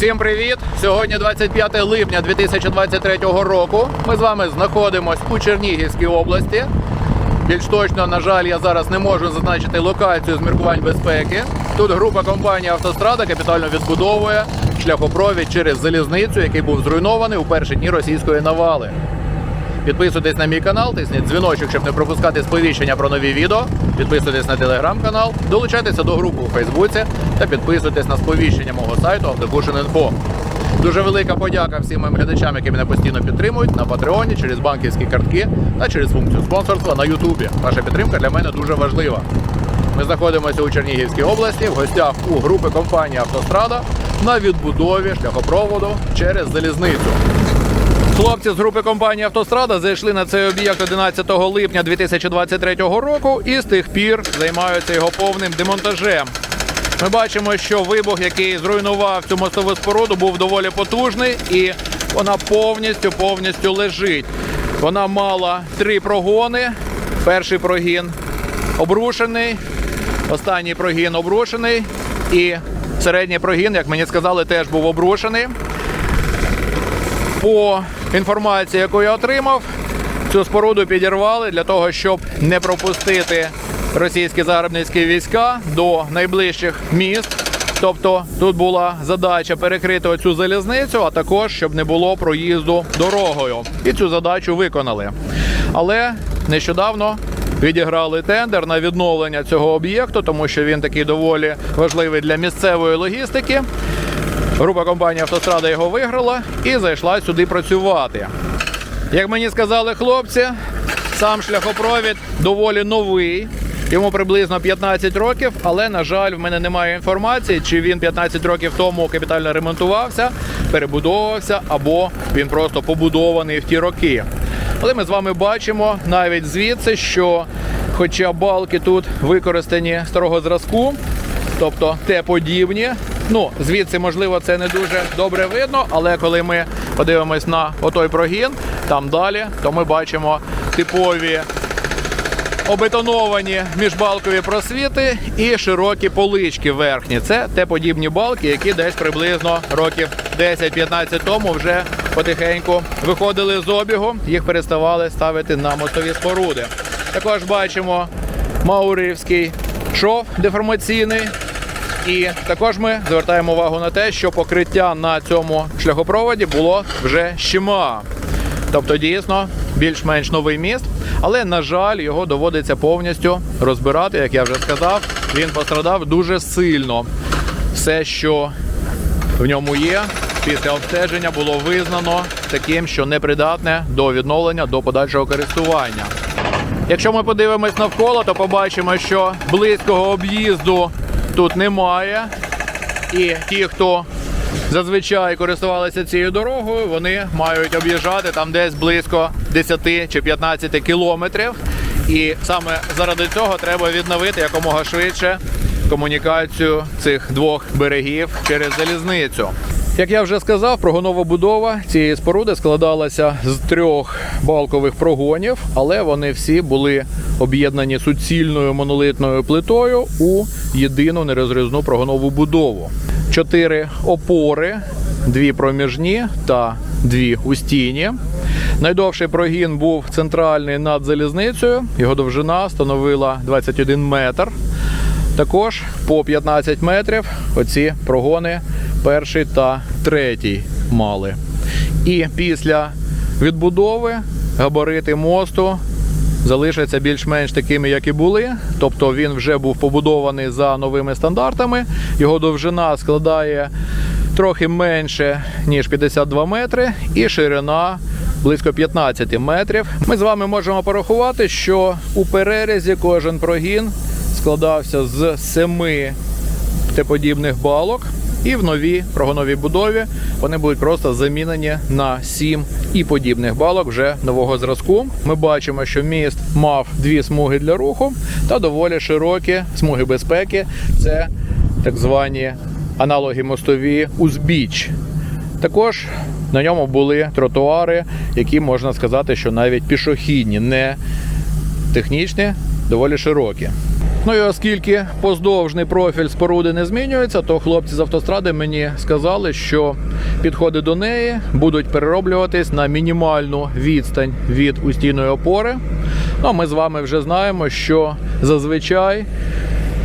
Усім привіт! Сьогодні 25 липня 2023 року. Ми з вами знаходимося у Чернігівській області. Більш точно, на жаль, я зараз не можу зазначити локацію з міркувань безпеки. Тут група компанії Автострада капітально відбудовує шляхопровід через залізницю, який був зруйнований у перші дні російської навали. Підписуйтесь на мій канал, тисніть дзвіночок, щоб не пропускати сповіщення про нові відео. Підписуйтесь на телеграм-канал, долучайтеся до групи у Фейсбуці та підписуйтесь на сповіщення мого сайту Автокушин.Інфо. Дуже велика подяка всім моїм глядачам, які мене постійно підтримують на Патреоні через банківські картки та через функцію спонсорства на Ютубі. Ваша підтримка для мене дуже важлива. Ми знаходимося у Чернігівській області в гостях у групи компанії Автострада на відбудові шляхопроводу через залізницю. Хлопці з групи компанії Автострада зайшли на цей об'єкт 11 липня 2023 року і з тих пір займаються його повним демонтажем. Ми бачимо, що вибух, який зруйнував цю мостову споруду, був доволі потужний, і вона повністю повністю лежить. Вона мала три прогони. Перший прогін обрушений, останній прогін обрушений, і середній прогін, як мені сказали, теж був обрушений. По інформації, яку я отримав, цю споруду підірвали для того, щоб не пропустити російські загарбницькі війська до найближчих міст. Тобто тут була задача перекрити цю залізницю, а також щоб не було проїзду дорогою. І цю задачу виконали. Але нещодавно відіграли тендер на відновлення цього об'єкту, тому що він такий доволі важливий для місцевої логістики. Група компанії Автострада його виграла і зайшла сюди працювати. Як мені сказали хлопці, сам шляхопровід доволі новий. Йому приблизно 15 років, але, на жаль, в мене немає інформації, чи він 15 років тому капітально ремонтувався, перебудовувався, або він просто побудований в ті роки. Але ми з вами бачимо навіть звідси, що, хоча балки тут використані старого зразку, тобто те подібні. Ну, звідси, можливо, це не дуже добре видно, але коли ми подивимось на отой прогін, там далі, то ми бачимо типові обетоновані міжбалкові просвіти і широкі полички верхні. Це те подібні балки, які десь приблизно років 10-15 тому вже потихеньку виходили з обігу, їх переставали ставити на мостові споруди. Також бачимо Маурівський шов деформаційний. І також ми звертаємо увагу на те, що покриття на цьому шляхопроводі було вже щима. Тобто, дійсно, більш-менш новий міст, але, на жаль, його доводиться повністю розбирати, як я вже сказав. Він пострадав дуже сильно. Все, що в ньому є, після обстеження було визнано таким, що непридатне до відновлення до подальшого користування. Якщо ми подивимось навколо, то побачимо, що близького об'їзду тут немає. І ті, хто зазвичай користувалися цією дорогою, вони мають об'їжджати там десь близько 10 чи 15 кілометрів. І саме заради цього треба відновити якомога швидше комунікацію цих двох берегів через залізницю. Як я вже сказав, прогонова будова цієї споруди складалася з трьох балкових прогонів, але вони всі були об'єднані суцільною монолитною плитою у єдину нерозрізну прогонову будову. Чотири опори, дві проміжні та дві устійні. Найдовший прогін був центральний над залізницею. Його довжина становила 21 метр. Також по 15 метрів оці прогони перший та третій мали. І після відбудови габарити мосту залишаться більш-менш такими, як і були. Тобто він вже був побудований за новими стандартами. Його довжина складає трохи менше, ніж 52 метри, і ширина близько 15 метрів. Ми з вами можемо порахувати, що у перерізі кожен прогін складався з семи теподібних балок. І в новій прогоновій будові вони будуть просто замінені на сім і подібних балок вже нового зразку. Ми бачимо, що міст мав дві смуги для руху та доволі широкі смуги безпеки. Це так звані аналоги мостові узбіч. Також на ньому були тротуари, які можна сказати, що навіть пішохідні, не технічні, доволі широкі. Ну і оскільки поздовжний профіль споруди не змінюється, то хлопці з автостради мені сказали, що підходи до неї будуть перероблюватись на мінімальну відстань від устійної опори. Ну ми з вами вже знаємо, що зазвичай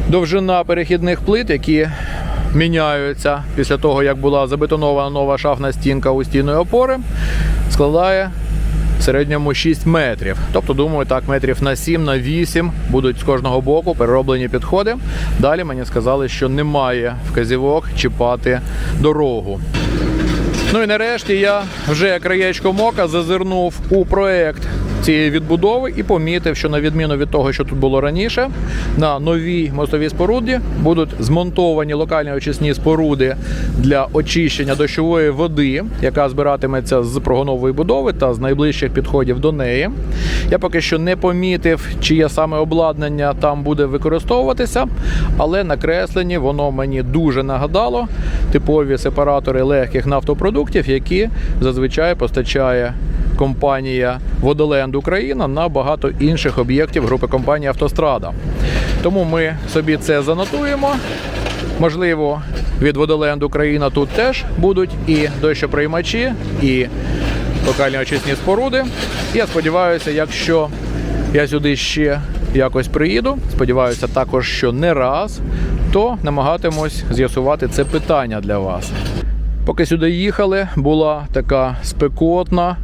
довжина перехідних плит, які міняються після того, як була забетонована нова шафна стінка устійної опори, складає в середньому 6 метрів. Тобто, думаю, так, метрів на 7, на 8 будуть з кожного боку перероблені підходи. Далі мені сказали, що немає вказівок чіпати дорогу. Ну і нарешті я вже краєчком ока зазирнув у проект цієї відбудови і помітив, що на відміну від того, що тут було раніше, на новій мостовій споруді будуть змонтовані локальні очисні споруди для очищення дощової води, яка збиратиметься з прогонової будови та з найближчих підходів до неї. Я поки що не помітив, чиє саме обладнання там буде використовуватися, але на кресленні воно мені дуже нагадало типові сепаратори легких нафтопродуктів, які зазвичай постачає компанія Водоленд Україна на багато інших об'єктів групи компанії Автострада. Тому ми собі це занотуємо. Можливо, від Водоленд Україна тут теж будуть і дощоприймачі, і локальні очисні споруди. Я сподіваюся, якщо я сюди ще якось приїду, сподіваюся також, що не раз, то намагатимусь з'ясувати це питання для вас. Поки сюди їхали, була така спекотна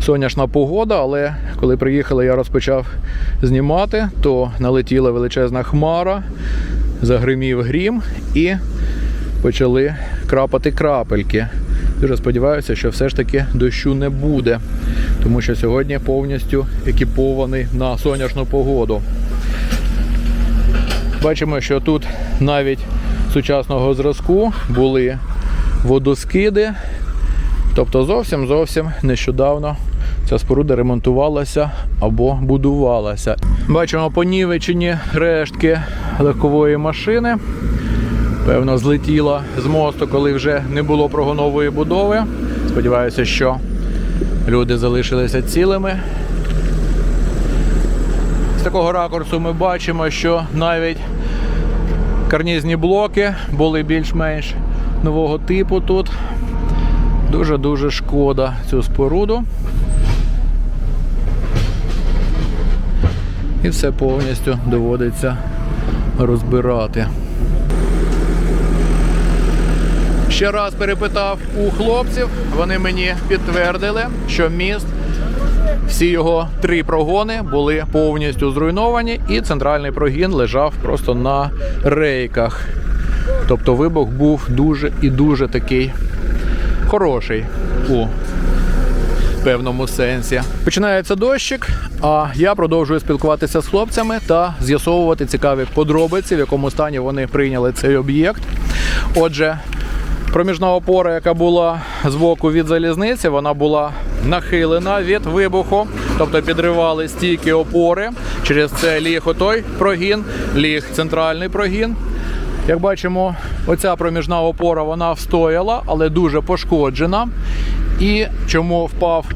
сонячна погода, але коли приїхали, я розпочав знімати, то налетіла величезна хмара, загримів грім і почали крапати крапельки. Дуже сподіваюся, що все ж таки дощу не буде, тому що сьогодні повністю екіпований на сонячну погоду. Бачимо, що тут навіть сучасного зразку були водоскиди. Тобто зовсім зовсім нещодавно ця споруда ремонтувалася або будувалася. Бачимо понівечені рештки легкової машини. Певно, злетіла з мосту, коли вже не було прогонової будови. Сподіваюся, що люди залишилися цілими. З такого ракурсу ми бачимо, що навіть карнізні блоки були більш-менш нового типу тут. Дуже-дуже шкода цю споруду. І все повністю доводиться розбирати. Ще раз перепитав у хлопців, вони мені підтвердили, що міст, всі його три прогони були повністю зруйновані, і центральний прогін лежав просто на рейках. Тобто вибух був дуже і дуже такий хороший у певному сенсі. Починається дощик, а я продовжую спілкуватися з хлопцями та з'ясовувати цікаві подробиці, в якому стані вони прийняли цей об'єкт. Отже, проміжна опора, яка була з боку від залізниці, вона була нахилена від вибуху, тобто підривали стійки опори. Через це ліг отой прогін, ліг центральний прогін. Як бачимо, оця проміжна опора вона встояла, але дуже пошкоджена. І чому впав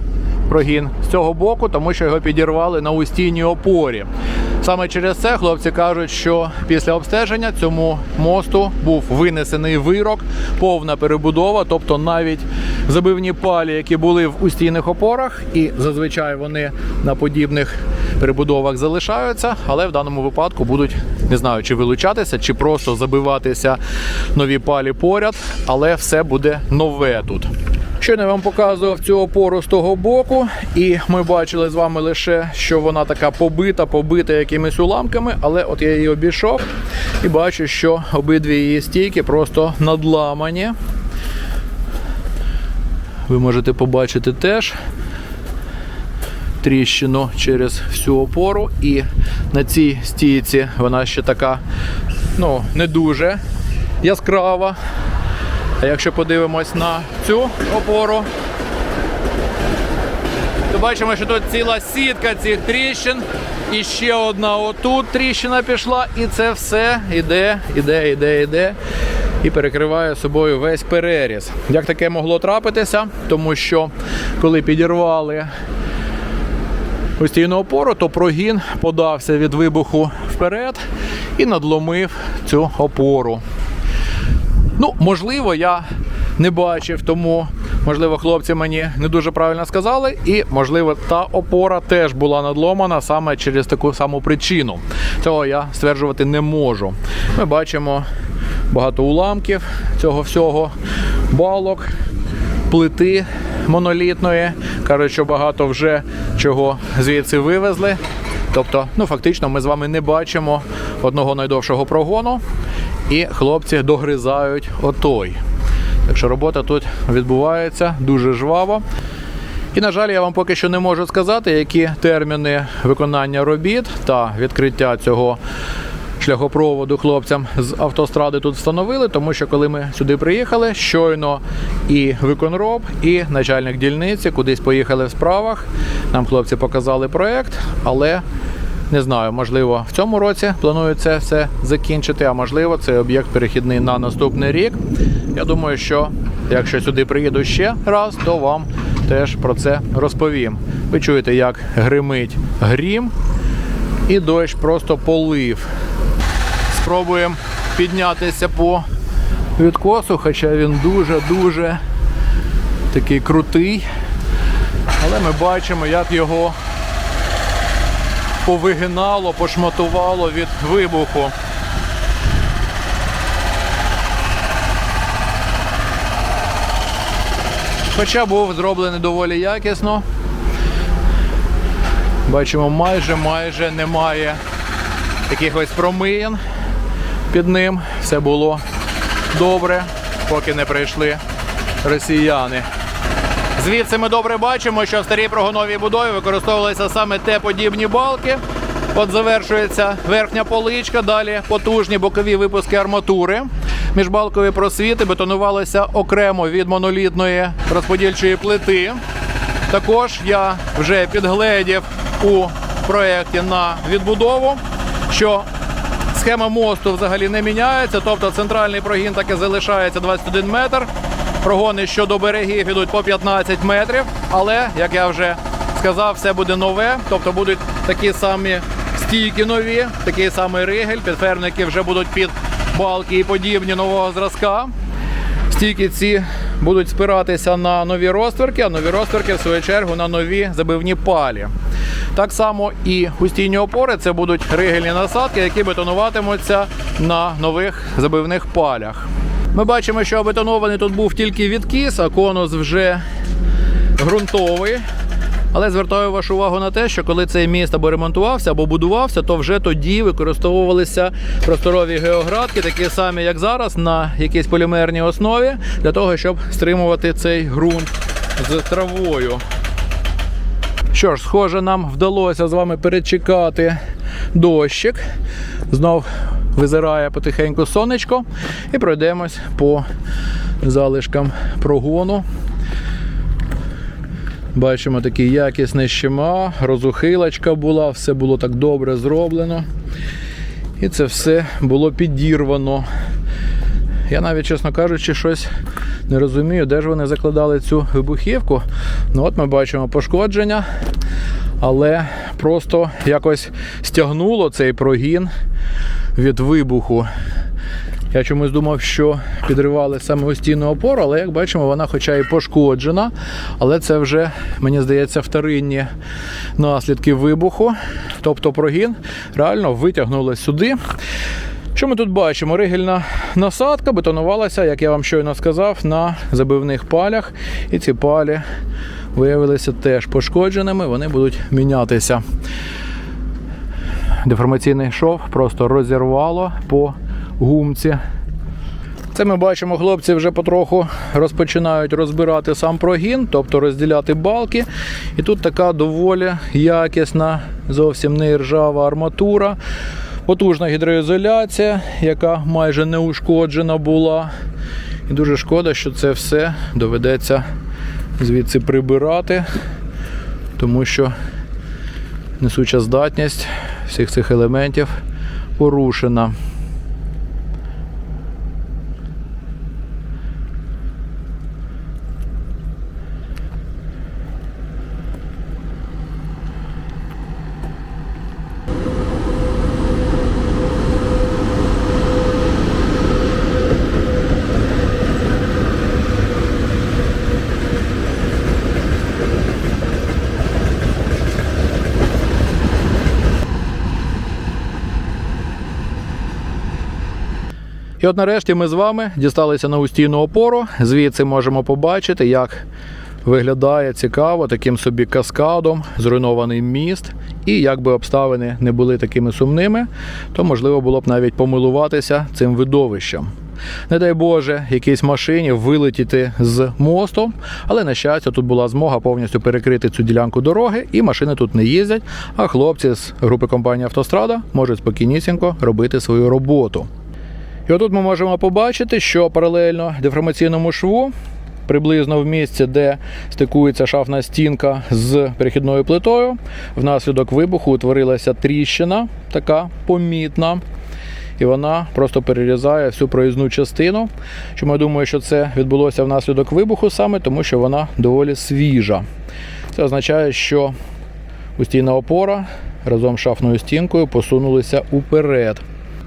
прогін з цього боку? Тому що його підірвали на устійній опорі. Саме через це хлопці кажуть, що після обстеження цьому мосту був винесений вирок, повна перебудова, тобто навіть забивні палі, які були в устійних опорах, і зазвичай вони на подібних перебудовах залишаються, але в даному випадку будуть не знаю, чи вилучатися, чи просто забиватися нові палі поряд, але все буде нове тут. Щойно я вам показував цю опору з того боку, і ми бачили з вами лише, що вона така побита, побита якимись уламками, але от я її обійшов і бачу, що обидві її стійки просто надламані. Ви можете побачити теж тріщину через всю опору, і на цій стійці вона ще така, ну, не дуже яскрава. А якщо подивимось на цю опору, то бачимо, що тут ціла сітка цих тріщин. І ще одна отут тріщина пішла, і це все іде, іде, іде, іде. І перекриває собою весь переріз. Як таке могло трапитися? Тому що коли підірвали постійну опору, то прогін подався від вибуху вперед і надломив цю опору. Ну, можливо, я не бачив, тому можливо, хлопці мені не дуже правильно сказали, і можливо, та опора теж була надломана саме через таку саму причину. Цього я стверджувати не можу. Ми бачимо багато уламків цього всього, балок, плити монолітної. Кажуть, що багато вже чого звідси вивезли. Тобто, ну фактично, ми з вами не бачимо одного найдовшого прогону, і хлопці догризають отой. Так що робота тут відбувається дуже жваво. І, на жаль, я вам поки що не можу сказати, які терміни виконання робіт та відкриття цього шляхопроводу хлопцям з автостради тут встановили, тому що коли ми сюди приїхали, щойно і виконроб, і начальник дільниці кудись поїхали в справах. Нам хлопці показали проект, але не знаю, можливо, в цьому році планують це все закінчити, а можливо, цей об'єкт перехідний на наступний рік. Я думаю, що якщо сюди приїду ще раз, то вам теж про це розповім. Ви чуєте, як гримить грім, і дощ просто полив. Спробуємо піднятися по відкосу, хоча він дуже-дуже такий крутий. Але ми бачимо, як його повигинало, пошматувало від вибуху. Хоча був зроблений доволі якісно. Бачимо, майже майже немає якихось промиєн під ним. Все було добре, поки не прийшли росіяни. Звідси ми добре бачимо, що в старій прогоновій будові використовувалися саме те подібні балки. От завершується верхня поличка, далі потужні бокові випуски арматури. Міжбалкові просвіти бетонувалися окремо від монолітної розподільчої плити. Також я вже підгледів у проєкті на відбудову, що схема мосту взагалі не міняється, тобто центральний прогін так і залишається 21 метр. Прогони щодо берегів ідуть по 15 метрів, але, як я вже сказав, все буде нове, тобто будуть такі самі стійки нові, такий самий ригель, підферники вже будуть під балки і подібні нового зразка. Стійки ці будуть спиратися на нові розтверки, а нові розтверки, в свою чергу, на нові забивні палі. Так само і устійні опори це будуть ригельні насадки, які бетонуватимуться на нових забивних палях. Ми бачимо, що бетонований тут був тільки відкіс, а конус вже ґрунтовий. Але звертаю вашу увагу на те, що коли цей міст або ремонтувався, або будувався, то вже тоді використовувалися просторові геоградки, такі самі, як зараз, на якійсь полімерній основі, для того, щоб стримувати цей ґрунт з травою. Що ж, схоже, нам вдалося з вами перечекати дощик. Знов визирає потихеньку сонечко. І пройдемось по залишкам прогону. Бачимо такий якісний щема, розухилочка була, все було так добре зроблено. І це все було підірвано. Я навіть, чесно кажучи, щось не розумію, де ж вони закладали цю вибухівку. Ну от ми бачимо пошкодження, але просто якось стягнуло цей прогін від вибуху. Я чомусь думав, що підривали саме ось опору, але як бачимо, вона хоча і пошкоджена, але це вже, мені здається, вторинні наслідки вибуху. Тобто прогін реально витягнули сюди. Що ми тут бачимо? Ригельна насадка бетонувалася, як я вам щойно сказав, на забивних палях. І ці палі виявилися теж пошкодженими, вони будуть мінятися. Деформаційний шов просто розірвало по гумці. Це ми бачимо, хлопці вже потроху розпочинають розбирати сам прогін, тобто розділяти балки. І тут така доволі якісна, зовсім не ржава арматура, потужна гідроізоляція, яка майже не ушкоджена була. І дуже шкода, що це все доведеться звідси прибирати, тому що несуча здатність всіх цих елементів порушена. І от нарешті ми з вами дісталися на устійну опору. Звідси можемо побачити, як виглядає цікаво таким собі каскадом зруйнований міст. І якби обставини не були такими сумними, то можливо було б навіть помилуватися цим видовищем. Не дай Боже, якійсь машині вилетіти з мосту, але на щастя, тут була змога повністю перекрити цю ділянку дороги, і машини тут не їздять. А хлопці з групи компанії Автострада можуть спокійнісінько робити свою роботу. І отут ми можемо побачити, що паралельно деформаційному шву, приблизно в місці, де стикується шафна стінка з перехідною плитою, внаслідок вибуху утворилася тріщина, така помітна. І вона просто перерізає всю проїзну частину. Чому я думаю, що це відбулося внаслідок вибуху саме тому, що вона доволі свіжа. Це означає, що устійна опора разом з шафною стінкою посунулися уперед.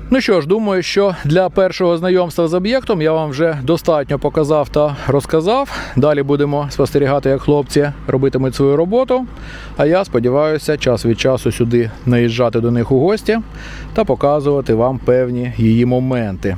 Ну що ж, думаю, що для першого знайомства з об'єктом я вам вже достатньо показав та розказав. Далі будемо спостерігати, як хлопці робитимуть свою роботу. А я сподіваюся, час від часу сюди наїжджати до них у гості та показувати вам певні її моменти.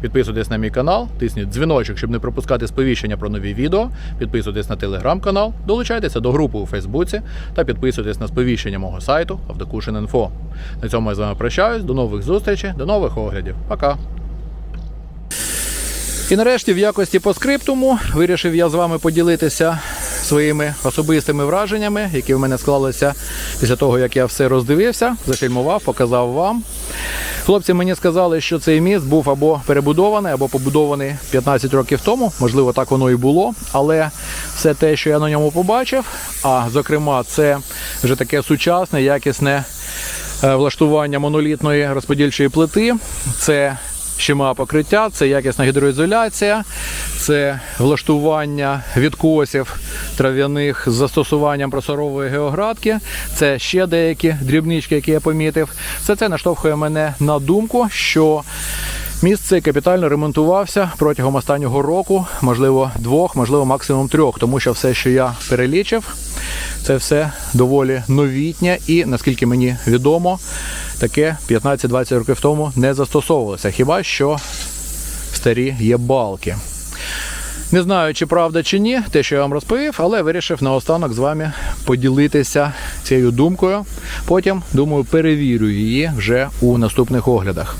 Підписуйтесь на мій канал, тисніть дзвіночок, щоб не пропускати сповіщення про нові відео. Підписуйтесь на телеграм-канал, долучайтеся до групи у Фейсбуці та підписуйтесь на сповіщення мого сайту Автокушин.Інфо. На цьому я з вами прощаюсь. До нових зустрічей, до нових оглядів. Пока. І нарешті, в якості по скриптуму, вирішив я з вами поділитися своїми особистими враженнями, які в мене склалися після того, як я все роздивився, зафільмував, показав вам. Хлопці мені сказали, що цей міст був або перебудований, або побудований 15 років тому. Можливо, так воно і було. Але все те, що я на ньому побачив, а зокрема, це вже таке сучасне, якісне е, влаштування монолітної розподільчої плити. Це щема покриття, це якісна гідроізоляція, це влаштування відкосів трав'яних з застосуванням просорової геоградки. Це ще деякі дрібнички, які я помітив. Все це наштовхує мене на думку, що міст цей капітально ремонтувався протягом останнього року, можливо, двох, можливо, максимум трьох, тому що все, що я перелічив, це все доволі новітнє і, наскільки мені відомо, таке 15-20 років тому не застосовувалося. Хіба що старі є балки. Не знаю, чи правда чи ні, те, що я вам розповів, але вирішив наостанок з вами поділитися цією думкою. Потім, думаю, перевірю її вже у наступних оглядах.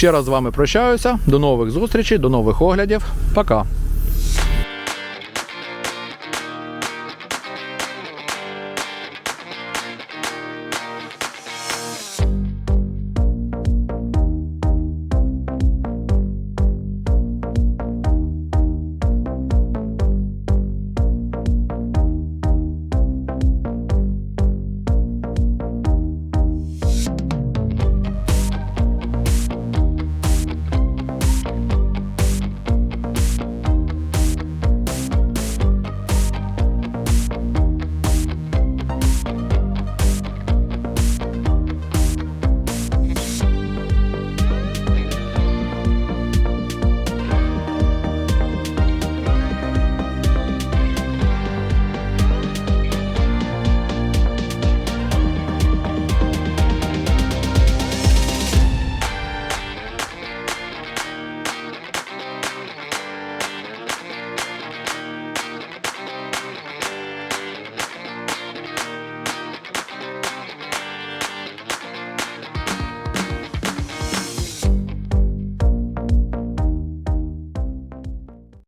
Ще раз з вами прощаюся. До нових зустрічей, до нових оглядів. Пока.